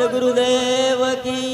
સદગુરુદેવ કી